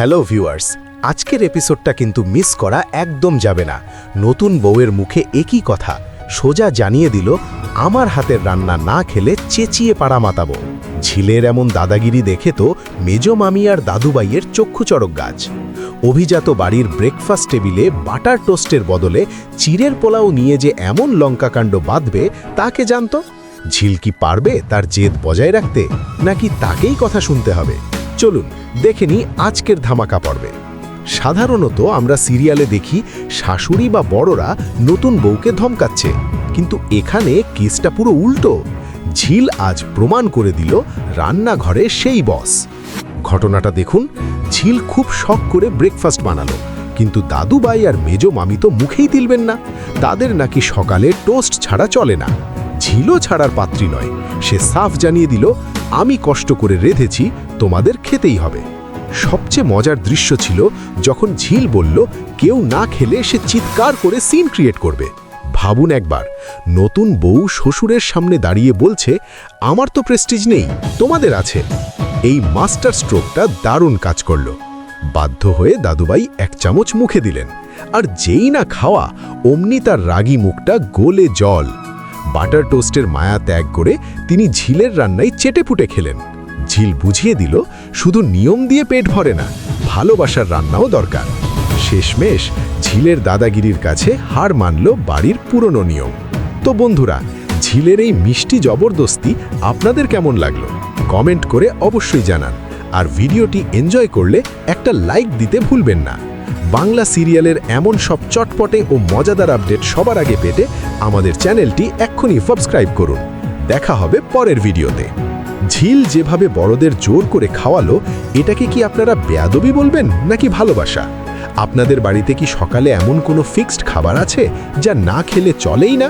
Hello viewers, আজকের এপিসোডটা কিন্তু miss করা একদম যাবে না। নতুন বউয়ের মুখে একই কথা, সোজা জানিয়ে দিল, আমার হাতের রান্না না খেলে চেঁচিয়ে পাড়া মাতাবো। ঝিলের এমন দাদাগিরি দেখে তো মেজ মামি আর দাদুবাইয়ের চক্ষুচড়ক গাছ। অভিজাত বাড়ির ব্রেকফাস্ট টেবিলে বাটার টোস্টের বদলে চিড়ের পোলাও নিয়ে যে এমন লঙ্কাকাণ্ড বাঁধবে তাকে জানত? ঝিল কি পারবে তার জেদ বজায় রাখতে, নাকি তাকেই কথা শুনতে হবে? চলুন, দেখে নিই আজকের ধামাকা পর্বে। সাধারণত আমরা সিরিয়ালে দেখি শাশুড়ি বা বড়রা নতুন বউকে ধমকাচ্ছে, কিন্তু এখানে কেসটা পুরো উল্টো। ঝিল আজ প্রমাণ করে দিল রান্নাঘরে সেই বস। ঘটনাটা দেখুন, ঝিল খুব শখ করে ব্রেকফাস্ট বানালো, কিন্তু দাদুবাই আর মেজো মামি তো মুখেই দিলবেন না, তাদের নাকি সকালে টোস্ট ছাড়া চলে না। ঝিলও ছাড়ার পাত্রী নয়, সে সাফ জানিয়ে দিল, আমি কষ্ট করে রেধেছি তোমাদের খেতেই হবে। সবচেয়ে মজার দৃশ্য ছিল যখন ঝিল বলল, কেউ না খেলে সে চিৎকার করে সিন ক্রিয়েট করবে। ভাবুন একবার, নতুন বউ শ্বশুরের সামনে দাঁড়িয়ে বলছে, আমার তো প্রেস্টিজ নেই, তোমাদের আছে। এই মাস্টার স্ট্রোকটা দারুণ কাজ করল। বাধ্য হয়ে দাদুবাই এক চামচ মুখে দিলেন, আর যেই না খাওয়া, অমনি তার রাগী মুখটা গোলে জল। বাটার টোস্টের মায়া ত্যাগ করে তিনি ঝিলের রান্নায় চেটেপুটে খেলেন। ঝিল বুঝিয়ে দিল, শুধু নিয়ম দিয়ে পেট ভরে না, ভালোবাসার রান্নাও দরকার। শেষমেশ ঝিলের দাদাগিরির কাছে হার মানল বাড়ির পুরনো নিয়ম। তো বন্ধুরা, ঝিলের এই মিষ্টি জবরদস্তি আপনাদের কেমন লাগল? কমেন্ট করে অবশ্যই জানান। আর ভিডিওটি এনজয় করলে একটা লাইক দিতে ভুলবেন না। বাংলা সিরিয়ালের এমন সব চটপটে ও মজাদার আপডেট সবার আগে পেতে আমাদের চ্যানেলটি এক্ষুনি সাবস্ক্রাইব করুন। দেখা হবে পরের ভিডিওতে। ঝিল যেভাবে বড়দের জোর করে খাওয়ালো, এটাকে কি আপনারা বেয়াদবি বলবেন নাকি ভালোবাসা? আপনাদের বাড়িতে কি সকালে এমন কোনো ফিক্সড খাবার আছে যা না খেলে চলেই না?